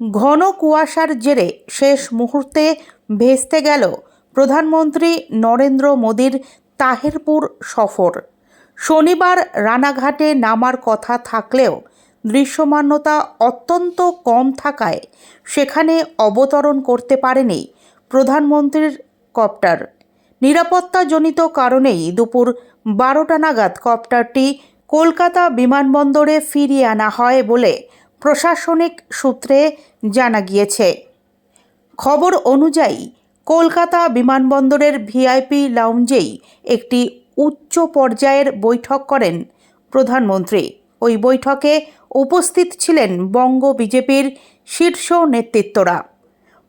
ঘন কুয়াশার জেরে শেষ মুহূর্তে ভেস্তে গেল প্রধানমন্ত্রী নরেন্দ্র মোদীর তাহেরপুর সফর। শনিবার রানাঘাটে নামার কথা থাকলেও দৃশ্যমান্যতা অত্যন্ত কম থাকায় সেখানে অবতরণ করতে পারেনি প্রধানমন্ত্রীর কপ্টার। নিরাপত্তাজনিত কারণেই দুপুর বারোটা নাগাদ কপ্টারটি কলকাতা বিমানবন্দরে ফিরিয়ে আনা হয় বলে প্রশাসনিক সূত্রে জানা গিয়েছে। খবর অনুযায়ী, কলকাতা বিমানবন্দরের ভিআইপি লাউঞ্জেই একটি উচ্চ পর্যায়ের বৈঠক করেন প্রধানমন্ত্রী। ওই বৈঠকে উপস্থিত ছিলেন বঙ্গ বিজেপির শীর্ষ নেতৃত্বরা।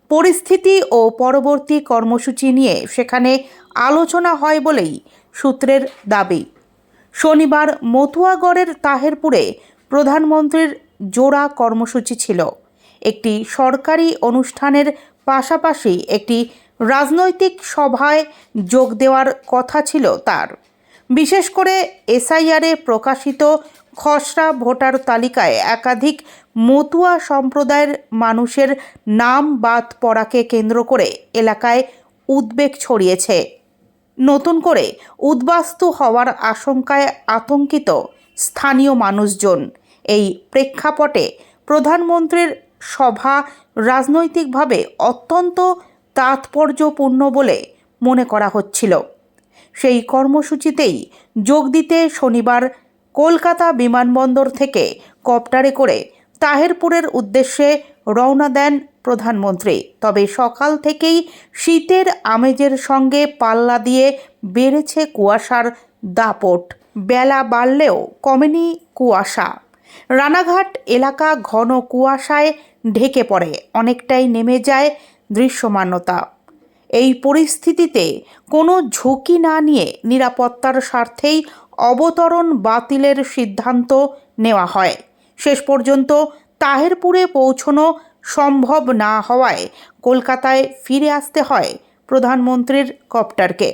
পরিস্থিতি ও পরবর্তী কর্মসূচি নিয়ে সেখানে আলোচনা হয় বলেই সূত্রের দাবি। শনিবার মতুয়াগড়ের তাহেরপুরে প্রধানমন্ত্রীর জোড়া কর্মসূচি ছিল। একটি সরকারি অনুষ্ঠানের পাশাপাশি একটি রাজনৈতিক সভায় যোগ দেওয়ার কথা ছিল তার। বিশেষ করে এসআইআরে প্রকাশিত খসড়া ভোটার তালিকায় একাধিক মতুয়া সম্প্রদায়ের মানুষের নাম বাদ পড়াকে কেন্দ্র করে এলাকায় উদ্বেগ ছড়িয়েছে। নতুন করে উদ্বাস্তু হওয়ার আশঙ্কায় আতঙ্কিত স্থানীয় মানুষজন। এই প্রেক্ষাপটে প্রধানমন্ত্রীর সভা রাজনৈতিকভাবে অত্যন্ত তাৎপর্যপূর্ণ বলে মনে করা হচ্ছিল। সেই কর্মসূচিতেই যোগ দিতে শনিবার কলকাতা বিমানবন্দর থেকে কপ্টারে করে তাহেরপুরের উদ্দেশ্যে রওনা দেন প্রধানমন্ত্রী। তবে সকাল থেকেই শীতের আমেজের সঙ্গে পাল্লা দিয়ে বেড়েছে কুয়াশার দাপট। বেলা বাড়লেও কমেনি কুয়াশা। রানাঘাট এলাকা ঘন কুয়াশায় ঢেকে পড়ে, অনেকটাই নেমে যায় দৃশ্যমানতা। এই পরিস্থিতিতে কোনো ঝুঁকি না নিয়ে নিরাপত্তার স্বার্থেই অবতরণ বাতিলের সিদ্ধান্ত নেওয়া হয়। শেষ পর্যন্ত তাহেরপুরে পৌঁছনো সম্ভব না হওয়ায় কলকাতায় ফিরে আসতে হয় প্রধানমন্ত্রীর কপ্টারকে।